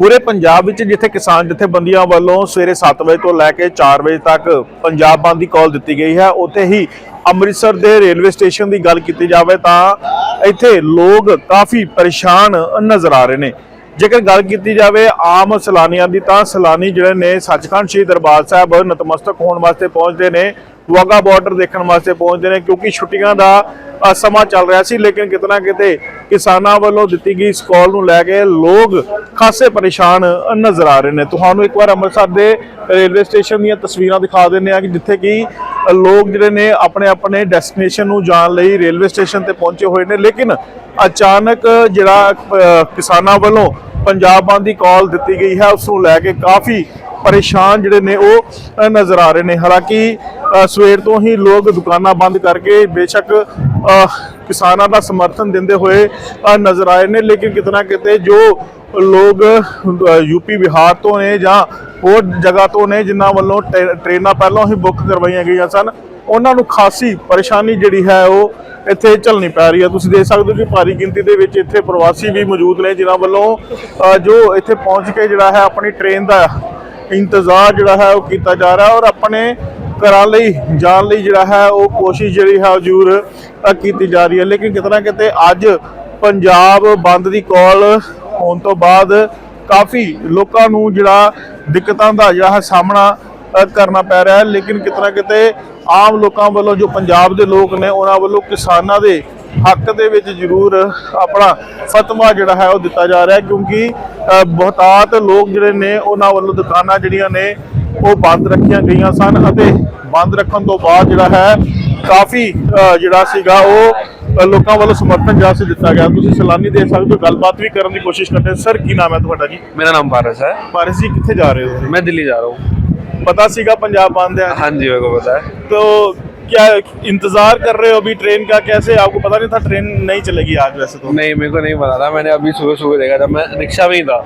ਪੂਰੇ ਪੰਜਾਬ ਵਿੱਚ ਜਿੱਥੇ ਕਿਸਾਨ ਜਥੇਬੰਦੀਆਂ ਵੱਲੋਂ ਸਵੇਰੇ 7 ਵਜੇ ਤੋਂ ਲੈ ਕੇ 4 ਵਜੇ ਤੱਕ ਪੰਜਾਬ ਬੰਦ ਦੀ ਕਾਲ ਦਿੱਤੀ ਗਈ ਹੈ, ਉੱਥੇ ਹੀ ਅੰਮ੍ਰਿਤਸਰ ਦੇ ਰੇਲਵੇ ਸਟੇਸ਼ਨ ਦੀ ਗੱਲ ਕੀਤੀ ਜਾਵੇ ਤਾਂ ਇੱਥੇ ਲੋਕ ਕਾਫੀ ਪਰੇਸ਼ਾਨ ਨਜ਼ਰ ਆ ਰਹੇ ਨੇ। ਜੇਕਰ ਗੱਲ ਕੀਤੀ ਜਾਵੇ ਆਮ ਸੈਲਾਨੀਆਂ ਦੀ ਤਾਂ ਸੈਲਾਨੀ ਜਿਹੜੇ ਨੇ ਸੱਚਖੰਡ ਸ਼੍ਰੀ ਦਰਬਾਰ ਸਾਹਿਬ ਨਤਮਸਤਕ ਹੋਣ ਵਾਸਤੇ ਪਹੁੰਚਦੇ ਨੇ ਵਾਗਾ ਬਾਰਡਰ ਦੇਖਣ ਵਾਸਤੇ ਪਹੁੰਚਦੇ ਨੇ ਕਿਉਂਕਿ ਛੁੱਟੀਆਂ ਦਾ ਸਮਾਂ ਚੱਲ ਰਿਹਾ ਸੀ, ਲੇਕਿਨ ਕਿਤਨਾ ਕਿਤੇ ਕਿਸਾਨਾਂ ਵੱਲੋਂ ਦਿੱਤੀ ਗਈ ਇਸ ਕਾਲ ਨੂੰ ਲੈ ਕੇ ਲੋਕ ਖਾਸੇ ਪਰੇਸ਼ਾਨ ਨਜ਼ਰ ਆ ਰਹੇ ਨੇ। ਤੁਹਾਨੂੰ ਇੱਕ ਵਾਰ ਅੰਮ੍ਰਿਤਸਰ ਦੇ ਰੇਲਵੇ ਸਟੇਸ਼ਨ ਦੀਆਂ ਤਸਵੀਰਾਂ ਦਿਖਾ ਦਿੰਦੇ ਆ ਕਿ ਜਿੱਥੇ ਕਿ ਲੋਕ ਜਿਹੜੇ ਨੇ ਆਪਣੇ ਆਪਣੇ ਡੈਸਟੀਨੇਸ਼ਨ ਨੂੰ ਜਾਣ ਲਈ ਰੇਲਵੇ ਸਟੇਸ਼ਨ ਤੇ ਪਹੁੰਚੇ ਹੋਏ ਨੇ। ਲੇਕਿਨ ਅਚਾਨਕ ਜਿਹੜਾ ਕਿਸਾਨਾਂ ਵੱਲੋਂ ਪੰਜਾਬ ਬੰਦ ਦੀ ਕਾਲ ਦਿੱਤੀ ਗਈ ਹੈ, ਉਸ ਨੂੰ ਲੈ ਕੇ ਕਾਫੀ ਪਰੇਸ਼ਾਨ ਜਿਹੜੇ ਨੇ ਉਹ ਨਜ਼ਰ ਆ ਰਹੇ ਨੇ। ਹਾਲਾਂਕਿ ਸਵੇਰ ਤੋਂ ਹੀ ਲੋਕ ਦੁਕਾਨਾਂ ਬੰਦ ਕਰਕੇ ਬੇਸ਼ੱਕ ਕਿਸਾਨਾਂ ਦਾ ਸਮਰਥਨ ਦਿੰਦੇ ਹੋਏ ਨਜ਼ਰ ਆਏ ਨੇ। ਲੇਕਿਨ ਕਿਤਨਾ ਕਿਤੇ ਜੋ ਲੋਕ ਅ, ਯੂਪੀ ਬਿਹਾਰ ਤੋਂ ਨੇ ਜਾਂ ਹੋਰ ਜਗ੍ਹਾ ਤੋਂ ਨੇ ਜਿਨ੍ਹਾਂ ਵੱਲੋਂ ਟ੍ਰੇ- ਟ੍ਰੇਨਾਂ ਪਹਿਲਾਂ ਹੀ ਬੁੱਕ ਕਰਵਾਈਆਂ ਗਈਆਂ ਸਨ ਉਹਨਾਂ ਨੂੰ ਖਾਸੀ ਪਰੇਸ਼ਾਨੀ ਜਿਹੜੀ ਹੈ ਉਹ ਇੱਥੇ ਝੱਲਣੀ ਪੈ ਰਹੀ ਹੈ। ਤੁਸੀਂ ਦੇਖ ਸਕਦੇ ਹੋ ਕਿ ਭਾਰੀ ਗਿਣਤੀ ਦੇ ਵਿੱਚ ਇੱਥੇ ਪ੍ਰਵਾਸੀ ਵੀ ਮੌਜੂਦ ਨੇ ਜਿਨ੍ਹਾਂ ਵੱਲੋਂ ਜੋ ਇੱਥੇ ਪਹੁੰਚ ਕੇ ਜਿਹੜਾ ਹੈ ਆਪਣੀ ਟ੍ਰੇਨ ਦਾ ਇੰਤਜ਼ਾਰ ਜਿਹੜਾ ਹੈ ਉਹ ਕੀਤਾ ਜਾ ਰਿਹਾ ਔਰ ਆਪਣੇ ਘਰਾਂ ਲਈ, ਜਾਣ ਲਈ ਜਿਹੜਾ ਹੈ, ਉਹ ਕੋਸ਼ਿਸ਼ ਜਿਹੜੀ ਹੈ ਉਹ ਜ਼ਰੂਰ ਕੀਤੀ ਜਾ ਰਹੀ ਹੈ। ਲੇਕਿਨ ਕਿਤਨਾ ਕਿਤੇ ਅੱਜ ਪੰਜਾਬ ਬੰਦ ਦੀ ਕਾਲ ਹੋਣ ਤੋਂ ਬਾਅਦ ਕਾਫੀ ਲੋਕਾਂ ਨੂੰ ਜਿਹੜਾ ਦਿੱਕਤਾਂ ਦਾ ਜਿਹੜਾ ਹੈ ਸਾਹਮਣਾ ਕਰਨਾ ਪੈ ਰਿਹਾ ਹੈ। ਲੇਕਿਨ ਕਿਤਨਾ ਕਿਤੇ ਆਮ ਲੋਕਾਂ ਵੱਲੋਂ ਜੋ ਪੰਜਾਬ ਦੇ ਲੋਕ ਨੇ, ਉਹਨਾਂ ਵੱਲੋਂ ਕਿਸਾਨਾਂ ਦੇ ਹੱਕ ਦੇ ਵਿੱਚ ਜ਼ਰੂਰ ਆਪਣਾ ਫਤਵਾ ਜਿਹੜਾ ਹੈ, ਉਹ ਦਿੱਤਾ ਜਾ ਰਿਹਾ ਕਿਉਂਕਿ ਬਹੁਤਾਤ ਲੋਕ ਜਿਹੜੇ ਨੇ, ਉਹਨਾਂ ਵੱਲੋਂ ਦੁਕਾਨਾਂ ਜਿਹੜੀਆਂ ਨੇ ਉਹ ਬੰਦ ਰੱਖੀਆਂ ਗਈਆਂ ਸਨ ਅਤੇ ਬੰਦ ਰੱਖਣ ਤੋਂ ਬਾਅਦ ਜਿਹੜਾ ਹੈ ਕਾਫੀ ਜਿਹੜਾ ਸੀਗਾ ਉਹ ਲੋਕਾਂ ਵੱਲੋਂ ਸਮਰਥਨ ਜਿਹੜਾ ਸੀ ਦਿੱਤਾ ਗਿਆ। ਤੁਸੀਂ ਸਲਾਨੀ ਦੇ ਸਕਦੇ ਹੋ ਗੱਲਬਾਤ ਵੀ ਕਰਨ ਦੀ ਕੋਸ਼ਿਸ਼ ਕਰਦੇ ਸਰ ਕੀ ਨਾਮ ਹੈ ਤੁਹਾਡਾ ਜੀ? ਮੇਰਾ ਨਾਮ ਬਾਰਸ ਹੈ। ਬਾਰਸ ਜੀ ਕਿੱਥੇ ਜਾ ਰਹੇ ਹੋ ਮੈਂ ਦਿੱਲੀ ਜਾ ਰਹਾ ਹੂੰ। ਪਤਾ ਸੀਗਾ ਪੰਜਾਬ ਬੰਦ ਹੈ ਹਾਂਜੀ ਮੇਰੇ ਪਤਾ ਹੈ। ਤੋ क्या इंतज़ार कर रहे हो अभी ट्रेन का? कैसे? आपको पता नहीं था ट्रेन नहीं चलेगी आज वैसे तो। नहीं मेरे को नहीं पता था। मैंने अभी सुबह सुबह देखा जब मैं रिक्शा में ही था।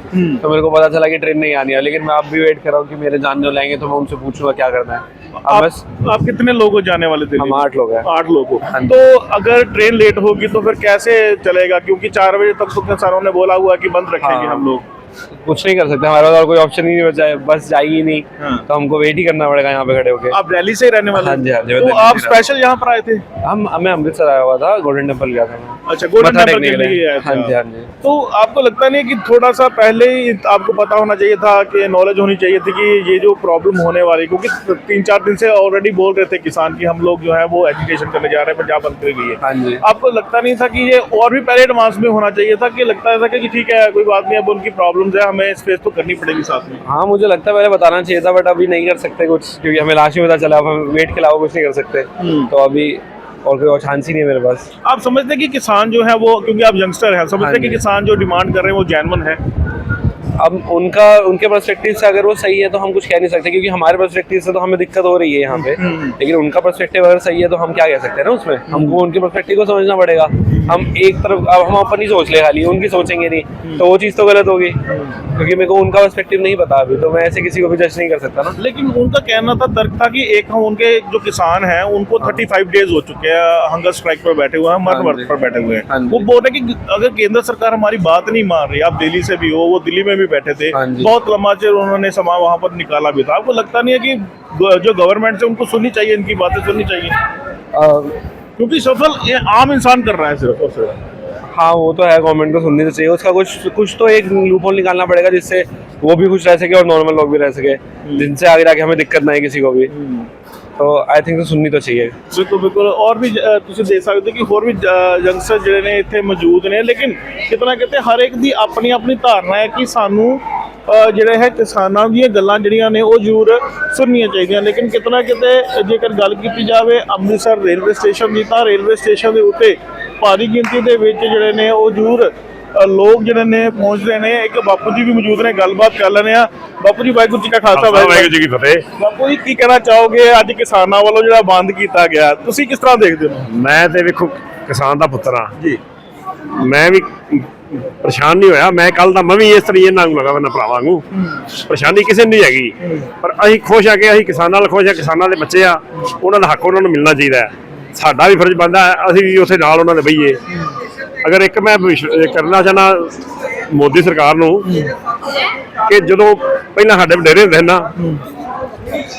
तो मेरे को पता चला कि ट्रेन नहीं आनी है। लेकिन मैं आप भी वेट कर रहा हूँ कि मेरे जान जो लाएँगे तो मैं उनसे पूछूँगा क्या करना है। आप, बस आप कितने लोग जाने वाले थे हम आठ लोग हैं। आठ लोग हो हाँ तो अगर ट्रेन लेट होगी तो फिर कैसे चलेगा? क्योंकि चार बजे तक तो किसानों ने बोला हुआ कि बंद रखेंगे हाँ। हम लोग। कुछ नहीं कर सकते हमारे पास और कोई ऑप्शन ही नहीं बचा है बस जाएगी नहीं। हाँ। तो हमको वेट ही करना पड़ेगा यहाँ पे खड़े होके। आप दिल्ली से ही रहने वाले हाँ जी, हाँ? जी, तो आप स्पेशल यहाँ पर आए थे? हम मैं अमृतसर आया हुआ था गोल्डन टेंपल गया था अच्छा गोल्डन टेंपल के लिए हाँ जी हाँ जी। तो आपको लगता नहीं है कि थोड़ा सा पहले ही आपको पता होना चाहिए था कि नॉलेज होनी चाहिए थी कि ये जो प्रॉब्लम होने वाली क्योंकि तीन चार दिन से ऑलरेडी बोल रहे थे किसान की हम लोग जो है वो एजुकेशन करने जा रहे हैं पंजाब बंद के लिए। हाँ जी। आपको लगता नहीं था कि ये और भी पहले एडवांस में होना चाहिए था कि लगता था कि ठीक है कोई बात नहीं अब उनकी प्रॉब्लम्स है हमें फेस तो करनी पड़ेगी साथ में। हाँ मुझे लगता है पहले बताना चाहिए था बट अभी नहीं कर सकते कुछ क्योंकि हमें लाश में पता चला अब हम वेट के अलावा कुछ नहीं कर सकते। तो अभी और कोई और चांस ही नहीं है मेरे पास। आप समझते हैं कि किसान जो है वो क्योंकि आप यंगस्टर हैं समझते हाँ हैं कि किसान जो डिमांड कर रहे हैं वो जैनवन है। अब उनका उनके परस्पेक्टिव से अगर वो सही है तो हम कुछ कह नहीं सकते क्योंकि हमारे पर्सपेक्टिव से तो हमें दिक्कत हो रही है यहाँ पे। लेकिन उनका पर्सपेक्टिव अगर सही है तो हम क्या कह सकते हैं ना उसमें? हमको उनके पर्सपेक्टिव को समझना पड़ेगा। हम एक तरफ़ अब हम अपनी सोच ले खाली उनकी सोचेंगे नहीं तो वो चीज़ तो गलत होगी। क्योंकि मेरे को उनका पर्सपेक्टिव नहीं पता अभी तो मैं ऐसे किसी को भी जज नहीं कर सकता ना। लेकिन उनका कहना था तर्क था कि एक हम उनके जो किसान हैं उनको 35 डेज़ हो चुके हैं हंगर स्ट्राइक पर बैठे हुए हैं मरण हाँ पर बैठे हुए हाँ। हैं वो बोल रहे कि अगर केंद्र सरकार हमारी बात नहीं मान रही आप दिल्ली से भी हो वो दिल्ली में भी बैठे थे। हाँ बहुत लंबा चिर उन्होंने समा वहाँ पर निकाला भी था। आपको लगता नहीं है कि जो गवर्नमेंट है उनको सुननी चाहिए इनकी बातें सुननी चाहिए? क्योंकि सफल ये आम इंसान कर रहा है सिर्फ़ और सिर्फ़। हाँ वो तो है गवर्नमेंट को सुननी तो चाहिए। उसका कुछ कुछ तो एक लूपहोल निकालना पड़ेगा जिससे वो भी खुश रह सके और नॉर्मल लोग भी रह सके। जिनसे आगे जाके हमें दिक्कत ना आए किसी को भी। तो आई थिंक तो सुननी तो चाहिए ਬਿਲਕੁਲ ਬਿਲਕੁਲ ਔਰ ਵੀ ਅ, ਤੁਸੀਂ ਦੇਖ ਸਕਦੇ ਹੋ ਕਿ ਹੋਰ ਵੀ ਯੰਗਸਟਰ ਜਿਹੜੇ ਨੇ ਇੱਥੇ ਮੌਜੂਦ ਨੇ ਲੇਕਿਨ ਕਿਤਨਾ ਕਿਤੇ ਹਰ ਇੱਕ ਦੀ ਆਪਣੀ ਆਪਣੀ ਧਾਰਨਾ ਹੈ ਕਿ ਸਾਨੂੰ ਅ, ਜਿਹੜੇ ਹੈ ਕਿਸਾਨਾਂ ਦੀਆਂ ਗੱਲਾਂ ਜਿਹੜੀਆਂ ਨੇ ਉਹ ਜ਼ਰੂਰ ਸੁਣਨੀਆਂ ਚਾਹੀਦੀਆਂ ਲੇਕਿਨ ਕਿਤਨਾ ਕਿਤੇ ਜੇਕਰ ਗੱਲ ਕੀਤੀ ਜਾਵੇ ਅੰਮ੍ਰਿਤਸਰ ਰੇਲਵੇ ਸਟੇਸ਼ਨ ਦੀ ਤਾਂ ਰੇਲਵੇ ਸਟੇਸ਼ਨ ਦੇ ਉੱਤੇ ਭਾਰੀ ਗਿਣਤੀ ਦੇ ਵਿੱਚ ਜਿਹੜੇ ਨੇ ਉਹ ਜ਼ਰੂਰ ਅ, ਲੋਕ ਜਿਹੜੇ ਨੇ ਪਹੁੰਚਦੇ ਨੇ ਇੱਕ ਬਾਪੂ ਜੀ ਵੀ ਮੌਜੂਦ ਨੇ ਗੱਲਬਾਤ ਕਰ ਲੈਣੇ ਆ ਬਾਪੂ ਜੀ ਵਾਹਿਗੁਰੂ ਜੀ ਕਾ ਖਾਲਸਾ ਵਾਹਿਗੁਰੂ ਜੀ ਕੀ ਫਤਿਹ। ਬਾਪੂ ਜੀ ਕੀ ਕਹਿਣਾ ਚਾਹੋਗੇ? ਅੱਜ ਕਿਸਾਨਾਂ ਵੱਲੋਂ ਜਿਹੜਾ ਬੰਦ ਕੀਤਾ ਗਿਆ ਤੁਸੀਂ ਕਿਸ ਤਰ੍ਹਾਂ ਦੇਖਦੇ ਹੋ? ਮੈਂ ਤੇ ਵੇਖੋ ਕਿਸਾਨ ਦਾ ਪੁੱਤਰ ਆ ਜੀ। ਮੈਂ ਵੀ ਪਰੇਸ਼ਾਨ ਨਹੀਂ ਹੋਇਆ। ਮੈਂ ਕੱਲ ਦਾ ਮੈਂ ਵੀ ਇਸ ਤਰੀਕੇ ਨਾਲ ਲਗਾ ਨਾ ਭਰਾਵਾਂ ਨੂੰ ਪਰੇਸ਼ਾਨੀ ਕਿਸੇ ਨਹੀਂ ਹੈਗੀ। ਪਰ ਅਸੀਂ ਖੁਸ਼ ਆ ਕਿ ਅਸੀਂ ਕਿਸਾਨਾਂ ਨਾਲ ਖੁਸ਼ ਆ ਕਿਸਾਨਾਂ ਦੇ ਬੱਚੇ ਆ। ਉਹਨਾਂ ਦਾ ਹੱਕ ਉਹਨਾਂ ਨੂੰ ਮਿਲਣਾ ਚਾਹੀਦਾ ਸਾਡਾ ਵੀ ਫਰਜ਼ ਬਣਦਾ ਅਸੀਂ ਵੀ ਉੱਥੇ ਨਾਲ ਉਹਨਾਂ ਦੇ ਬਈਏ। ਅਗਰ ਇੱਕ ਮੈਂ ਕਰਨਾ ਚਾਹਨਾ ਮੋਦੀ ਸਰਕਾਰ ਨੂੰ ਕਿ ਜਦੋਂ ਪਹਿਲਾਂ ਸਾਡੇ ਵਡੇਰੇ ਹੁੰਦੇ ਸੀ ਨਾ,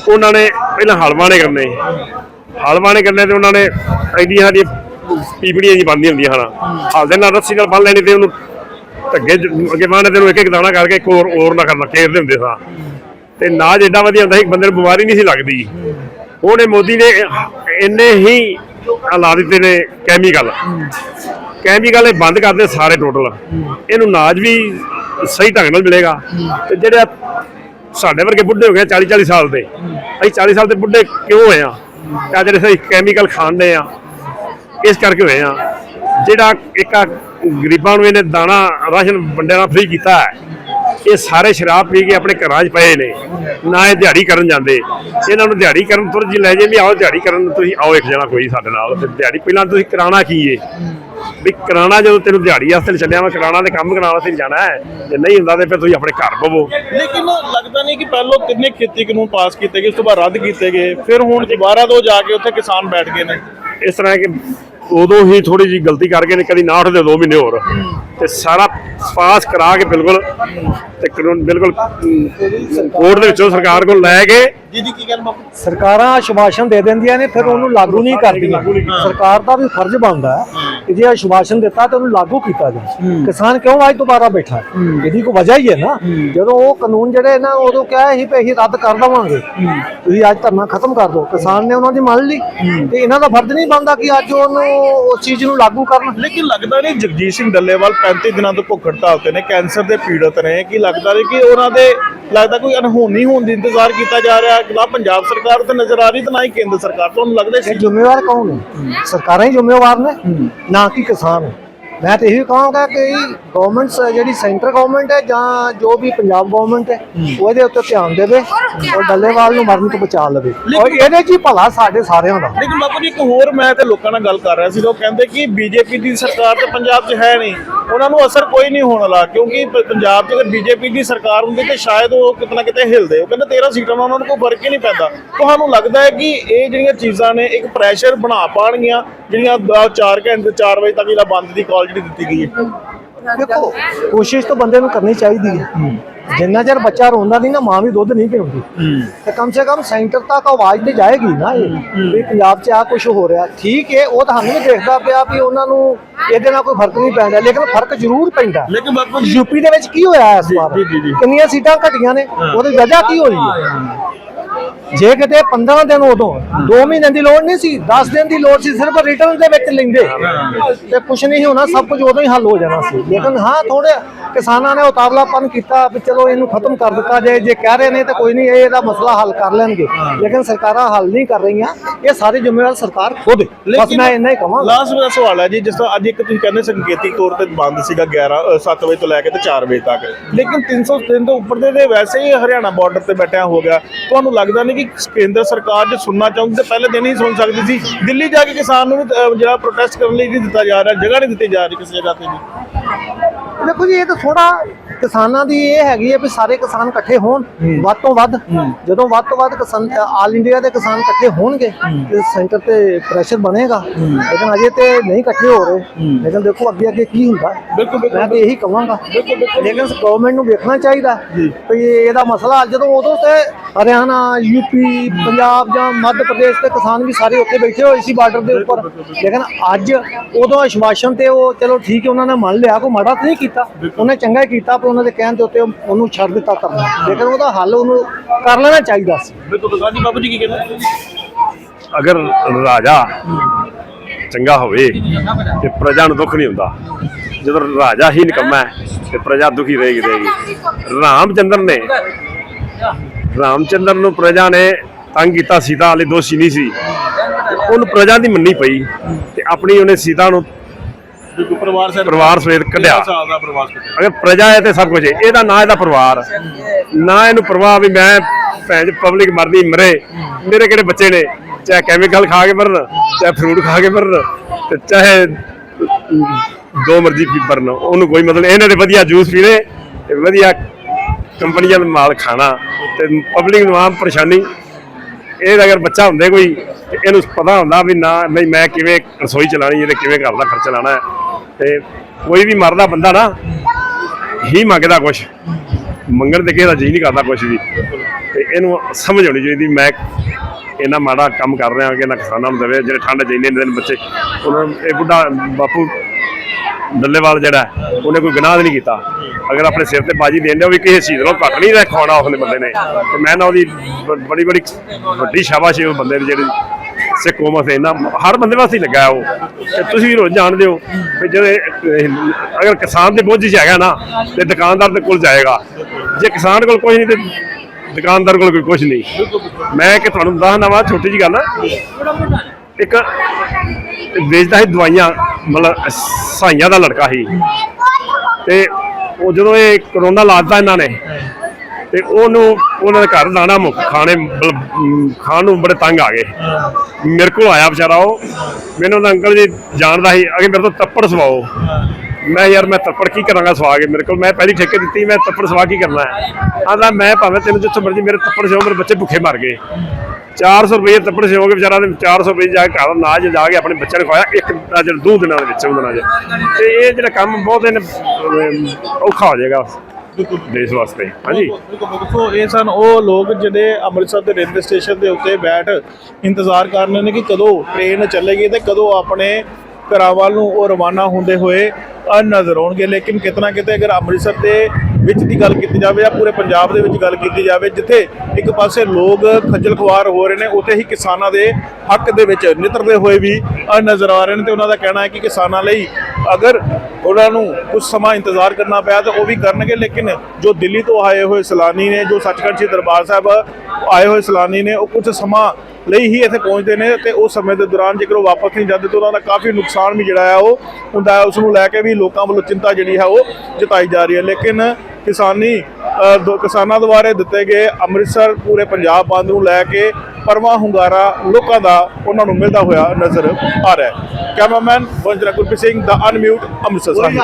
ਉਹਨਾਂ ਨੇ ਪਹਿਲਾਂ ਹਲਵਾਣੇ ਕਰਨੇ ਹਲਵਾਣੇ ਕਰਨੇ ਤੇ ਉਹਨਾਂ ਨੇ ਐਡੀਆਂ ਸਾਡੀਆਂ ਪੀਪੜੀਆਂ ਜੀ ਬੰਦੀਆਂ ਹੁੰਦੀਆਂ ਹਨਾ। ਹਲਦੇ ਨਾਲ ਰੱਸੀ ਨਾਲ ਬੰਨ ਲੈਣੀ ਤੇ ਉਹਨੂੰ ਧੱਗੇ ਚ- ਅੱਗੇ ਬੰਨ੍ਹਦੇ ਤੈਨੂੰ ਇੱਕ ਇੱਕ ਦਾਣਾ ਕਰਕੇ ਇੱਕ ਹੋਰ ਹੋਰ ਨਾ ਕਰਨਾ ਕੇਰਦੇ ਹੁੰਦੇ ਸਾਂ। ਤੇ ਨਾਜ ਏਡਾ ਵਧੀਆ ਹੁੰਦਾ ਸੀ ਬੰਦੇ ਨੂੰ ਬਿਮਾਰੀ ਨਹੀਂ ਸੀ ਲੱਗਦੀ। ਉਹਨੇ ਮੋਦੀ ਨੇ ਇੰਨੇ ਹੀ ਲਾ ਦਿੱਤੇ ਨੇ ਕੈਮੀਕਲ। ਕੈਮੀਕਲ ਇਹ ਬੰਦ ਕਰਦੇ ਸਾਰੇ ਟੋਟਲ ਇਹਨੂੰ ਨਾਜ ਵੀ ਸਹੀ ਢੰਗ ਨਾਲ ਮਿਲੇਗਾ। ਤੇ ਜਿਹੜੇ ਸਾਡੇ ਵਰਗੇ ਬੁੱਢੇ ਹੋ ਗਏ 40 40 ਸਾਲ ਦੇ, ਅਸੀਂ 40 ਸਾਲ ਦੇ ਬੁੱਢੇ ਕਿਉਂ ਹੋਏ ਆ? ਆ ਜਿਹੜੇ ਸਹੀ ਕੈਮੀਕਲ ਖਾਂਦੇ ਆ, ਇਸ ਕਰਕੇ ਹੋਏ ਆ। ਜਿਹੜਾ ਇੱਕ ਗਰੀਬਾਂ ਨੂੰ ਇਹਨੇ ਦਾਣਾ, ਰਾਸ਼ਨ ਵੰਡਿਆ ਫ੍ਰੀ ਕੀਤਾ ਹੈ, ਇਹ ਸਾਰੇ ਸ਼ਰਾਬ ਪੀ ਕੇ ਆਪਣੇ ਘਰਾਂ 'ਚ ਪਏ ਨੇ, ਨਾ ਇਹ ਦਿਹਾੜੀ ਕਰਨ ਜਾਂਦੇ। ਇਹਨਾਂ ਨੂੰ ਦਿਹਾੜੀ ਕਰਨ ਤੁਰ ਜੀ ਲੈ ਜੇ ਵੀ ਆਓ, ਦਿਹਾੜੀ ਕਰਨ ਤੁਸੀਂ ਆਓ ਇੱਕ ਜਣਾ ਕੋਈ ਸਾਡੇ ਨਾਲ। ਤੇ ਦਿਹਾੜੀ ਪਹਿਲਾਂ ਤੁਸੀਂ ਕਰਾਣਾ ਕੀ ਏ? ਵੀ ਕਰਾਣਾ ਜਦੋਂ ਤੈਨੂੰ ਦਿਹਾੜੀ ਵਾਸਤੇ ਚੱਲਿਆ ਵਾ ਕਰਾਣਾ ਤੇ ਕੰਮ ਕਰਾਉਣ ਵਾਸਤੇ ਜਾਣਾ ਹੈ। ਜੇ ਨਹੀਂ ਹੁੰਦਾ ਤੇ ਫਿਰ ਤੁਸੀਂ ਆਪਣੇ ਘਰ ਪਵੋ ਲੇਕਿਨ ਲੱਗਦਾ ਨਹੀਂ ਕਿ ਪਹਿਲਾਂ ਕਿੰਨੇ ਖੇਤੀ ਕਾਨੂੰਨ ਪਾਸ ਕੀਤੇ ਗਏ ਉਸ ਤੋਂ ਬਾਅਦ ਰੱਦ ਕੀਤੇ ਗਏ। ਫਿਰ ਹੁਣ ਦੁਬਾਰਾ ਤੋਂ ਜਾ ਕੇ ਉੱਥੇ ਕਿਸਾਨ ਬੈਠ ਗਏ ਨੇ। ਇਸ ਤਰ੍ਹਾਂ ਕਿ ਉਦੋਂ ਹੀ ਥੋੜੀ ਜੀ ਗਲਤੀ ਕਰਕੇ ਨੇ ਕਦੀ ਨਾ ਉੱਠਦੇ 2 ਮਹੀਨੇ ਹੋਰ। ਤੇ ਸਾਰਾ ਪਾਸ ਕਰਾ ਕੇ ਬਿਲਕੁਲ ਤੇ ਕਾਨੂੰਨ ਬਿਲਕੁਲ ਕੋਰਟ ਦੇ ਵਿੱਚੋਂ ਸਰਕਾਰ ਕੋਲ ਲੈ ਕੇ ਜੀ ਜੀ ਕੀ ਗੱਲ ਬਾਪੂ? ਸਰਕਾਰਾਂ ਆਸ਼ਵਾਸਨ ਦੇ ਦਿੰਦੀਆਂ ਨੇ ਫਿਰ ਉਹਨੂੰ ਲਾਗੂ ਨਹੀਂ ਕਰਦੀਆਂ। ਸਰਕਾਰ ਦਾ ਵੀ ਫਰਜ਼ ਬਣਦਾ ਹੈ ਕਿ ਜੇ ਆਸ਼ਵਾਸਨ ਦਿੱਤਾ ਤਾਂ ਉਹਨੂੰ ਲਾਗੂ ਕੀਤਾ ਜਾਏ। ਕਿਸਾਨ ਕਿਉਂ ਅੱਜ ਦੁਬਾਰਾ ਬੈਠਾ ਹੈ? ਇਹਦੀ ਕੋਈ ਵਜ੍ਹਾ ਹੀ ਹੈ ਨਾ। ਜਦੋਂ ਉਹ ਕਾਨੂੰਨ ਜਿਹੜੇ ਨਾ ਉਦੋਂ ਕਿਹਾ ਸੀ ਵੀ ਅਸੀਂ ਰੱਦ ਕਰ ਦਵਾਂਗੇ। ਤੁਸੀਂ ਅੱਜ ਧਰਨਾ ਖਤਮ ਕਰ ਦਿਓ। ਕਿਸਾਨ ਨੇ ਉਹਨਾਂ ਦੀ ਮੰਨ ਲਈ। ਤੇ ਇਹਨਾਂ ਦਾ ਫਰਜ਼ ਨਹੀਂ ਬਣਦਾ ਕਿ ਅੱਜ ਉਹਨੂੰ ਉਸ ਚੀਜ਼ ਨੂੰ ਲਾਗੂ ਕਰਨ ਲੇਕਿਨ ਲੱਗਦਾ ਨਹੀਂ ਜਗਜੀਤ ਸਿੰਘ ਡੱਲੇਵਾਲ 35 ਦਿਨਾਂ ਤੋਂ ਭੁੱਖ ਹੜਤਾਲ ਤੇ ਨੇ ਕੈਂਸਰ ਦੇ ਪੀੜਤ ਨੇ। ਕੀ ਲੱਗਦਾ ਨਹੀਂ ਕਿ ਉਹਨਾਂ ਦੇ ਲੱਗਦਾ ਕੋਈ ਅਨਹੋਣੀ ਹੋਣ ਦੀ ਇੰਤਜ਼ਾਰ ਕੀਤਾ ਜਾ ਰਿਹਾ? ਹੈ ਨਾ ਪੰਜਾਬ ਸਰਕਾਰ ਤੇ ਨਜ਼ਰ ਆ ਰਹੀ ਤੇ ਨਾ ਹੀ ਕੇਂਦਰ ਸਰਕਾਰ। ਤੁਹਾਨੂੰ ਲੱਗਦਾ ਸੀ ਜ਼ਿੰਮੇਵਾਰ ਕੌਣ ਨੇ ਸਰਕਾਰਾਂ ਹੀ ਜ਼ਿੰਮੇਵਾਰ ਨੇ? ਨਾ ਕਿ ਕਿਸਾਨ? ਮੈਂ ਤੇ ਇਹੀ ਕਹਾਂਗਾ ਕਿ ਗਵਰਨਮੈਂਟਸ ਜਿਹੜੀ ਸੈਂਟਰ ਗਵਰਨਮੈਂਟ ਹੈ ਜਾਂ ਜੋ ਵੀ ਪੰਜਾਬ ਗਵਰਨਮੈਂਟ ਹੈ ਉਹ ਇਹਦੇ ਉੱਤੇ ਧਿਆਨ ਦੇਵੇ ਔਰ ਡੱਲੇਵਾਲ ਨੂੰ ਮਰਨ ਤੋਂ ਬਚਾ ਲਵੇ। ਔਰ ਇਹਦੇ 'ਚ ਹੀ ਭਲਾ ਸਾਡੇ ਸਾਰਿਆਂ ਦਾ। ਲੇਕਿਨ ਬਾਪੂ ਜੀ ਇੱਕ ਹੋਰ ਮੈਂ ਤੇ ਲੋਕਾਂ ਨਾਲ ਗੱਲ ਕਰ ਰਿਹਾ ਸੀ ਉਹ ਕਹਿੰਦੇ ਕਿ ਬੀਜੇਪੀ ਦੀ ਸਰਕਾਰ ਤੇ ਪੰਜਾਬ 'ਚ ਹੈ ਨਹੀਂ। ਉਹਨਾਂ ਨੂੰ ਅਸਰ ਕੋਈ ਨਹੀਂ ਹੋਣ ਵਾਲਾ ਕਿਉਂਕਿ ਪੰਜਾਬ 'ਚ ਅਗਰ ਬੀਜੇਪੀ ਦੀ ਸਰਕਾਰ ਹੁੰਦੀ ਤੇ ਸ਼ਾਇਦ ਉਹ ਕਿਤੇ ਨਾ ਕਿਤੇ ਹਿਲਦੇ। ਉਹ ਕਹਿੰਦੇ 13 ਸੀਟਾਂ ਨਾਲ ਉਹਨਾਂ ਨੂੰ ਕੋਈ ਫ਼ਰਕ ਹੀ ਨਹੀਂ ਪੈਂਦਾ। ਤੁਹਾਨੂੰ ਲੱਗਦਾ ਹੈ ਕਿ ਇਹ ਜਿਹੜੀਆਂ ਚੀਜ਼ਾਂ ਨੇ ਇੱਕ ਪ੍ਰੈਸ਼ਰ ਬਣਾ ਪਾਣਗੀਆਂ ਜਿਹੜੀਆਂ 4 ਘੰਟੇ 4 ਵਜੇ ਤੱਕ ਜਿਹੜਾ ਬੰਦ ਦੀ ਕਾਲ ਜਿਹੜੀ ਦਿੱਤੀ ਗਈ ਹੈ? ਦੇਖੋ ਕੋਸ਼ਿਸ਼ ਤਾਂ ਬੰਦੇ ਨੂੰ ਕਰਨੀ ਚਾਹੀਦੀ ਹੈ। ਜਿੰਨਾ ਚਿਰ ਬੱਚਾ ਰੋਂਦਾ ਨਹੀਂ ਨਾ ਮਾਂ ਵੀ ਦੁੱਧ ਨਹੀਂ ਪੀਉਂਦੀ। ਤੇ ਕਮ ਸੇ ਕਮ ਸੈਂਟਰ ਤੱਕ ਆਵਾਜ਼ ਤੇ ਜਾਏਗੀ ਨਾ ਇਹ ਵੀ ਪੰਜਾਬ 'ਚ ਆ ਕੁਝ ਹੋ ਰਿਹਾ। ਠੀਕ ਹੈ ਉਹ ਤੁਹਾਨੂੰ ਵੀ ਦੇਖਦਾ ਪਿਆ ਵੀ ਉਹਨਾਂ ਨੂੰ ਇਹਦੇ ਨਾਲ ਕੋਈ ਫ਼ਰਕ ਨਹੀਂ ਪੈਂਦਾ ਲੇਕਿਨ ਫ਼ਰਕ ਜ਼ਰੂਰ ਪੈਂਦਾ। ਲੇਕਿਨ ਯੂਪੀ ਦੇ ਵਿੱਚ ਕੀ ਹੋਇਆ ਇਸ ਵਾਰ। ਕਿੰਨੀਆਂ ਸੀਟਾਂ ਘਟੀਆਂ ਨੇ ਉਹਦੀ ਵਜ੍ਹਾ ਕੀ ਹੋਈ ਹੈ। ਜੇ ਕਿਤੇ 15 ਦਿਨ ਉਦੋਂ 2 ਮਹੀਨੇ ਦੀ ਲੋੜ ਨਹੀਂ ਸੀ 10 ਦਿਨ ਦੀ ਲੋੜ ਸੀ ਸਿਰਫ ਰਿਟਰਨ ਦੇ ਵਿੱਚ ਲੈਂਦੇ। ਤੇ ਕੁਝ ਨਹੀਂ ਹੋਣਾ ਸਭ ਕੁਝ ਉਦੋਂ ਹੀ ਹੱਲ ਹੋ ਜਾਣਾ ਸੀ। ਲੇਕਿਨ ਹਾਂ ਥੋੜੇ ਕਿਸਾਨਾਂ ਨੇ ਉਤਾਵਲਾਪਨ ਕੀਤਾ ਵੀ ਚਲੋ ਇਹਨੂੰ ਖਤਮ ਕਰ ਦਿੱਤਾ ਜਾਏ। ਜੇ ਕਹਿ ਰਹੇ ਨੇ ਤਾਂ ਕੋਈ ਨਹੀਂ ਇਹ ਇਹਦਾ ਮਸਲਾ ਹੱਲ ਕਰ ਲੈਣਗੇ। ਲੇਕਿਨ ਸਰਕਾਰਾਂ ਹੱਲ ਨਹੀਂ ਕਰ ਰਹੀਆਂ। ਇਹ ਸਾਰੀ ਜ਼ਿੰਮੇਵਾਰ ਸਰਕਾਰ ਖੁਦ ਹੈ। ਬਸ ਮੈਂ ਇੰਨਾ ਹੀ ਕਹਾਂਗਾ ਲਾਸਟ ਮੇਰਾ ਸਵਾਲ ਹੈ ਜੀ ਜਿਸ ਤਰ੍ਹਾਂ ਅੱਜ ਇੱਕ ਤੁਸੀਂ ਕਹਿੰਦੇ ਸੰਕੇਤਿਕ ਤੌਰ ਤੇ ਬੰਦ ਸੀਗਾ 11 ਅ, 7 ਵਜੇ ਤੋਂ ਲੈ ਕੇ ਤੇ 4 ਵਜੇ ਤੱਕ। ਲੇਕਿਨ 303 ਤੋਂ ਉੱਪਰ ਦੇ ਵੈਸੇ ਹੀ ਹਰਿਆਣਾ ਬਾਰਡਰ ਤੇ ਬੈਠਿਆ ਹੋ ਗਿਆ। ਤੁਹਾਨੂੰ ਲੱਗਦਾ ਨਹੀਂ ਕਿ ਕੇਂਦਰ ਸਰਕਾਰ ਜੇ ਸੁਣਨਾ ਚਾਹੁੰਦੀ ਤੇ ਪਹਿਲੇ ਦਿਨ ਹੀ ਸੁਣ ਸਕਦੀ ਸੀ। ਦਿੱਲੀ ਜਾ ਕੇ ਕਿਸਾਨ ਨੂੰ ਵੀ ਜਿਹੜਾ ਪ੍ਰੋਟੈਸਟ ਕਰਨ ਲਈ ਨਹੀਂ ਦਿੱਤਾ ਜਾ ਰਿਹਾ, ਜਗ੍ਹਾ ਨਹੀਂ ਦਿੱਤੀ ਜਾ ਰਹੀ ਕਿਸੇ ਜਗ੍ਹਾ ਤੇ ਵੀ। ਦੇਖੋ ਜੀ, ਇਹ ਤਾਂ ਥੋੜਾ ਕਿਸਾਨਾਂ ਦੀ ਇਹ ਹੈਗੀ ਹੈ ਵੀ ਸਾਰੇ ਕਿਸਾਨ ਇਕੱਠੇ ਹੋਣ ਵੱਧ ਤੋਂ ਵੱਧ। ਜਦੋਂ ਵੱਧ ਤੋਂ ਵੱਧ ਕਿਸਾਨ ਆਲ ਇੰਡੀਆ ਦੇ ਕਿਸਾਨ ਇਕੱਠੇ ਹੋਣਗੇ ਤੇ ਸੈਂਟਰ ਤੇ ਪ੍ਰੈਸ਼ਰ ਬਣੇਗਾ। ਲੇਕਿਨ ਅਜੇ ਤੇ ਨਹੀਂ ਇਕੱਠੇ ਹੋ ਰਹੇ। ਲੇਕਿਨ ਦੇਖੋ ਅੱਗੇ ਅੱਗੇ ਕੀ ਹੁੰਦਾ। ਮੈਂ ਤੇ ਇਹੀ ਕਹਾਂਗਾ। ਲੇਕਿਨ ਗਵਰਨਮੈਂਟ ਨੂੰ ਵੇਖਣਾ ਚਾਹੀਦਾ ਵੀ ਇਹਦਾ ਮਸਲਾ ਜਦੋਂ ਉਦੋਂ ਤੇ ਹਰਿਆਣਾ ਯੂਪੀ ਪੰਜਾਬ ਜਾਂ ਮੱਧ ਪ੍ਰਦੇਸ਼ ਦੇ ਕਿਸਾਨ ਵੀ ਸਾਰੇ ਉੱਥੇ ਬੈਠੇ ਹੋਏ ਸੀ ਬਾਰਡਰ ਦੇ ਉੱਪਰ। ਲੇਕਿਨ ਅੱਜ ਉਦੋਂ ਆਸ਼ਵਾਸਨ ਤੇ ਉਹ ਚਲੋ ਠੀਕ ਹੈ ਉਹਨਾਂ ਨੇ ਮੰਨ ਲਿਆ ਕੋਈ ਮਾੜਾ ਨਹੀਂ ਕੀਤਾ। ਉਹਨੇ ਚੰਗਾ ਕੀਤਾ ਪਰ ਉਹਨਾਂ ਦੇ ਕਹਿਣ ਦੇ ਉੱਤੇ ਉਹਨੂੰ ਛੱਡ ਦਿੱਤਾ ਕਰਨਾ ਲੇਕਿਨ ਉਹਦਾ ਹੱਲ ਉਹਨੂੰ ਕਰ ਲੈਣਾ ਚਾਹੀਦਾ ਸੀ। ਬਿਲਕੁਲ ਗਾਂਧੀ ਬਾਬੂ ਜੀ ਕੀ ਕਹਿੰਦੇ ਅਗਰ ਰਾਜਾ ਚੰਗਾ ਹੋਵੇ ਤੇ ਪ੍ਰਜਾ ਨੂੰ ਦੁੱਖ ਨਹੀਂ ਹੁੰਦਾ। ਜਦੋਂ ਰਾਜਾ ਹੀ ਨਿਕੰਮਾ ਹੈ, ਤੇ ਪ੍ਰਜਾ ਦੁਖੀ ਰਹੇਗੀ ਰਹੇਗੀ। ਰਾਮਚੰਦਰ ਨੇ, ਰਾਮਚੰਦਰ ਨੂੰ ਪ੍ਰਜਾ ਨੇ ਤੰਗ ਕੀਤਾ ਸੀਤਾ ਵਾਲੇ ਦੋਸ਼ੀ ਨਹੀਂ ਸੀ। ਉਹਨੂੰ ਪ੍ਰਜਾ ਦੀ ਮੰਨੀ ਪਈ ਤੇ ਆਪਣੀ ਉਹਨੇ ਸੀਤਾ ਨੂੰ ਬਿਲਕੁਲ ਪਰਿਵਾਰ ਸਾਹਿਬ ਪਰਿਵਾਰ ਸਮੇਤ ਕੱਢਿਆ। ਸਾਲ ਦਾ ਪ੍ਰਵਾਸ ਕੀਤਾ ਅਗਰ ਪ੍ਰਜਾ ਹੈ ਤੇ ਸਭ ਕੁਝ ਹੈ। ਇਹਦਾ ਨਾਂ ਇਹਦਾ ਪਰਿਵਾਰ। ਨਾ ਇਹਨੂੰ ਪਰਵਾਹ ਵੀ ਮੈਂ ਭੈਣ ਪਬਲਿਕ ਮਰਦੀ ਮਰੇ। ਮੇਰੇ ਕਿਹੜੇ ਬੱਚੇ ਨੇ? ਚਾਹੇ ਕੈਮੀਕਲ ਖਾ ਕੇ ਮਰਨ ਚਾਹੇ ਫਰੂਟ ਖਾ ਕੇ ਮਰਨ ਤੇ ਚਾਹੇ ਦੋ ਮਰਜ਼ੀ ਪੀ ਮਰਨ। ਉਹਨੂੰ ਕੋਈ ਮਤਲਬ ਇਹਨਾਂ ਦੇ ਵਧੀਆ ਜੂਸ ਪੀਣੇ ਤੇ ਵਧੀਆ ਕੰਪਨੀਆਂ ਦਾ ਮਾਲ ਖਾਣਾ। ਤੇ ਪਬਲਿਕ ਨੂੰ ਆਮ ਪਰੇਸ਼ਾਨੀ। ਇਹ ਅਗਰ ਬੱਚਾ ਹੁੰਦੇ ਕੋਈ ਤੇ ਇਹਨੂੰ ਪਤਾ ਹੁੰਦਾ ਵੀ ਨਾ ਨਹੀਂ ਮੈਂ ਕਿਵੇਂ ਰਸੋਈ ਚਲਾਣੀ ਹੈ ਤੇ ਕਿਵੇਂ ਘਰ ਦਾ ਖਰਚ ਲਾਣਾ ਹੈ। ਤੇ ਕੋਈ ਵੀ ਮਰਦਾ ਬੰਦਾ ਨਾ, ਹੀ ਮੰਗਦਾ ਕੁਛ। ਮੰਗਣ ਦੇ ਕਿਸੇ ਦਾ ਜੀ ਨਹੀਂ ਕਰਦਾ ਕੁਛ ਵੀ। ਤੇ ਇਹਨੂੰ ਸਮਝ ਆਉਣੀ ਚਾਹੀਦੀ, ਮੈਂ ਇੰਨਾ ਮਾੜਾ ਕੰਮ ਕਰ ਰਿਹਾ ਕਿ ਨਾ ਕਿਸਾਨਾਂ ਨੂੰ ਦੇਵੇ, ਜਿਹੜੇ ਠੰਡ 'ਚ ਦਿਨ ਬੱਚੇ, ਉਹਨਾਂ ਨੂੰ ਇਹ ਬੁੱਢਾ ਬਾਪੂ ਡੱਲੇਵਾਲ ਜਿਹੜਾ, ਉਹਨੇ ਕੋਈ ਗੁਨਾਹ ਨਹੀਂ ਕੀਤਾ। ਅਗਰ ਆਪਣੇ ਸਿਰ ਤੇ ਬਾਜੀ ਦੇਣ ਦੇ ਉਹ ਵੀ ਕਿਸੇ ਚੀਜ਼ ਨਾਲੋਂ ਘੱਟ ਨਹੀਂ ਰਖਾਉਣਾ ਉਸਨੇ ਬੰਦੇ ਨੇ। ਤੇ ਮੈਂ ਨਾ ਉਹਦੀ ਬੜੀ ਬੜੀ ਵੱਡੀ ਸ਼ਾਬਾਸ਼ ਹੈ ਉਹ ਬੰਦੇ ਦੀ ਜਿਹੜੀ ਸਿੱਖ ਕੌਮ ਤੇ ਨਾ ਹਰ ਬੰਦੇ ਵਾਸਤੇ ਲੱਗਾ ਉਹ। ਤੇ ਤੁਸੀਂ ਵੀ ਰੋਜ਼ ਜਾਣਦੇ ਹੋ ਵੀ ਜਿਹੜੇ ਅਗਰ ਕਿਸਾਨ ਦੇ ਬੋਝ 'ਚ ਹੈਗਾ ਨਾ, ਤੇ ਦੁਕਾਨਦਾਰ ਦੇ ਕੋਲ ਜਾਏਗਾ। ਜੇ ਕਿਸਾਨ ਕੋਲ ਕੁਝ ਨਹੀਂ, ਤੇ ਦੁਕਾਨਦਾਰ ਕੋਲ ਕੋਈ ਕੁਝ ਨਹੀਂ। ਮੈਂ ਕਿ ਤੁਹਾਨੂੰ ਦੱਸਣਾ ਵਾ, ਛੋਟੀ ਜੀ ਗੱਲ। ਇੱਕ ਵੇਚਦਾ ਸੀ ਦਵਾਈਆਂ, ਮਤਲਬ ਸਾਈਆਂ ਦਾ ਲੜਕਾ ਸੀ। ਤੇ ਉਹ ਜਦੋਂ ਇਹ ਕਰੋਨਾ ਲਾਤਾ ਇਹਨਾਂ ਨੇ, ਤੇ ਉਹਨੂੰ ਉਹਨਾਂ ਦੇ ਘਰ ਦਾਣਾ ਮੁੱਕ ਖਾਣੇ ਮਤਲਬ, ਖਾਣ ਨੂੰ ਬੜੇ ਤੰਗ ਆ ਗਏ। ਮੇਰੇ ਕੋਲ ਆਇਆ ਵਿਚਾਰਾ ਉਹ। ਮੈਨੂੰ ਉਹਦਾ ਅੰਕਲ ਜੀ ਜਾਣਦਾ ਸੀ ਅਗੇ ਮੇਰੇ ਤੋਂ ਤੱਪੜ ਸਵਾਓ। ਮੈਂ ਯਾਰ ਮੈਂ ਤੱਪੜ ਕੀ ਕਰਾਂਗਾ ਸਵਾ ਕੇ? ਮੇਰੇ ਕੋਲ ਮੈਂ ਪਹਿਲੀ ਠੇਕੇ ਦਿੱਤੀ ਮੈਂ ਤੱਪੜ ਸਵਾ ਕੀ ਕਰਨਾ ਹੈ। ਆਂਦਾ ਮੈਂ ਭਾਵੇਂ ਤੈਨੂੰ ਜਿੱਥੋਂ ਮਰਜ਼ੀ ਮੇਰੇ ਤੱਪੜ ਸਿਓ ਮੇਰੇ ਬੱਚੇ ਭੁੱਖੇ ਮਰ ਗਏ। 400 ਰੁਪਏ ਤੱਪੜ ਸਿਓਗੇ ਵਿਚਾਰਾ ਨੇ 400 ਰੁਪਏ ਜਾ ਕੇ ਘਰ ਨਾਜ ਜਾ ਕੇ ਆਪਣੇ ਬੱਚਿਆਂ ਨੂੰ ਖਵਾਇਆ ਇੱਕ ਨਾਜ ਦੋ ਦਿਨਾਂ ਦੇ ਵਿੱਚ ਉਹਦਾ ਨਾਜ ਤੇ ਇਹ ਜਿਹੜਾ ਕੰਮ ਬਹੁਤ ਇਹਨੇ, ਔਖਾ ਹੋ ਜਾਏਗਾ। ਦੇਸ਼ ਵਾਸਤੇ। ਹਾਂਜੀ। ਦੇਖੋ ਇਹ ਸਨ ਉਹ ਲੋਕ ਜਿਹੜੇ ਅੰਮ੍ਰਿਤਸਰ ਦੇ ਰੇਲਵੇ ਸਟੇਸ਼ਨ ਦੇ ਉੱਤੇ ਬੈਠ ਇੰਤਜ਼ਾਰ ਕਰ ਰਹੇ ਨੇ ਕਿ ਕਦੋਂ ਟ੍ਰੇਨ ਚੱਲੇਗੀ ਤੇ ਕਦੋਂ ਆਪਣੇ ਘਰਾਂ ਵੱਲ ਨੂੰ ਉਹ ਰਵਾਨਾ ਹੁੰਦੇ ਹੋਏ ਨਜ਼ਰ ਆਉਣਗੇ। ਲੇਕਿਨ ਕਿਤਨਾ ਕਿਤੇ ਅਗਰ ਅੰਮ੍ਰਿਤਸਰ ਦੇ ਵਿੱਚ ਦੀ ਗੱਲ ਕੀਤੀ ਜਾਵੇ ਜਾਂ ਪੂਰੇ ਪੰਜਾਬ ਦੇ ਵਿੱਚ ਗੱਲ ਕੀਤੀ ਜਾਵੇ, ਜਿੱਥੇ ਇੱਕ ਪਾਸੇ ਲੋਕ ਖੱਜਲ ਖੁਆਰ ਹੋ ਰਹੇ ਨੇ, ਉੱਥੇ ਹੀ ਕਿਸਾਨਾਂ ਦੇ ਹੱਕ ਦੇ ਵਿੱਚ ਨਿਤਰਦੇ ਹੋਏ ਵੀ ਨਜ਼ਰ ਆ ਰਹੇ ਨੇ ਤੇ ਉਹਨਾਂ ਦਾ ਕਹਿਣਾ ਹੈ ਕਿ ਕਿਸਾਨਾਂ ਲਈ ਅਗਰ ਉਹਨਾਂ ਨੂੰ ਕੁਝ ਸਮਾਂ ਇੰਤਜ਼ਾਰ ਕਰਨਾ ਪਿਆ ਤਾਂ ਉਹ ਵੀ ਕਰਨਗੇ, ਲੇਕਿਨ ਜੋ ਦਿੱਲੀ ਤੋਂ ਆਏ ਹੋਏ ਸੈਲਾਨੀ ਨੇ, ਜੋ ਸੱਚਖੰਡ ਸ੍ਰੀ ਦਰਬਾਰ ਸਾਹਿਬ ਆਏ ਹੋਏ ਸੈਲਾਨੀ ਨੇ, ਉਹ ਕੁਝ ਸਮਾਂ ਲਈ ਹੀ ਇੱਥੇ ਪਹੁੰਚਦੇ ਨੇ ਤੇ ਉਸ ਸਮੇਂ ਦੇ ਦੌਰਾਨ ਜੇਕਰ ਉਹ ਵਾਪਸ ਨਹੀਂ ਜਾਂਦੇ ਤਾਂ ਉਹਨਾਂ ਦਾ ਕਾਫੀ ਨੁਕਸਾਨ ਵੀ ਜਿਹੜਾ ਆ ਉਹ ਹੁੰਦਾ ਉਸ ਨੂੰ ਲੈ ਕੇ ਵੀ ਲੋਕਾਂ ਵੱਲੋਂ ਚਿੰਤਾ ਜਿਹੜੀ ਹੈ ਉਹ ਜਤਾਈ ਜਾ ਰਹੀ ਹੈ। ਲੇਕਿਨ ਕਿਸਾਨੀ ਦੋ- ਕਿਸਾਨਾਂ ਦੁਆਰੇ ਦਿੱਤੇ ਗਏ ਅੰਮ੍ਰਿਤਸਰ ਪੂਰੇ ਪੰਜਾਬ ਬੰਦ ਨੂੰ ਲੈ ਕੇ ਪਰਮਾ ਹੁੰਗਾਰਾ ਲੋਕਾਂ ਦਾ ਉਹਨਾਂ ਨੂੰ ਮਿਲਦਾ ਹੋਇਆ ਨਜ਼ਰ ਆ ਰਿਹਾ ਹੈ। ਕੈਮਰਾਮੈਨ ਵੰਜਰਾ ਗੁਰਪ੍ਰੀਤ ਸਿੰਘ, ਦਾ ਅਨਮਿਊਟ ਅੰਮ੍ਰਿਤਸਰ ਸਾਹਿਬ।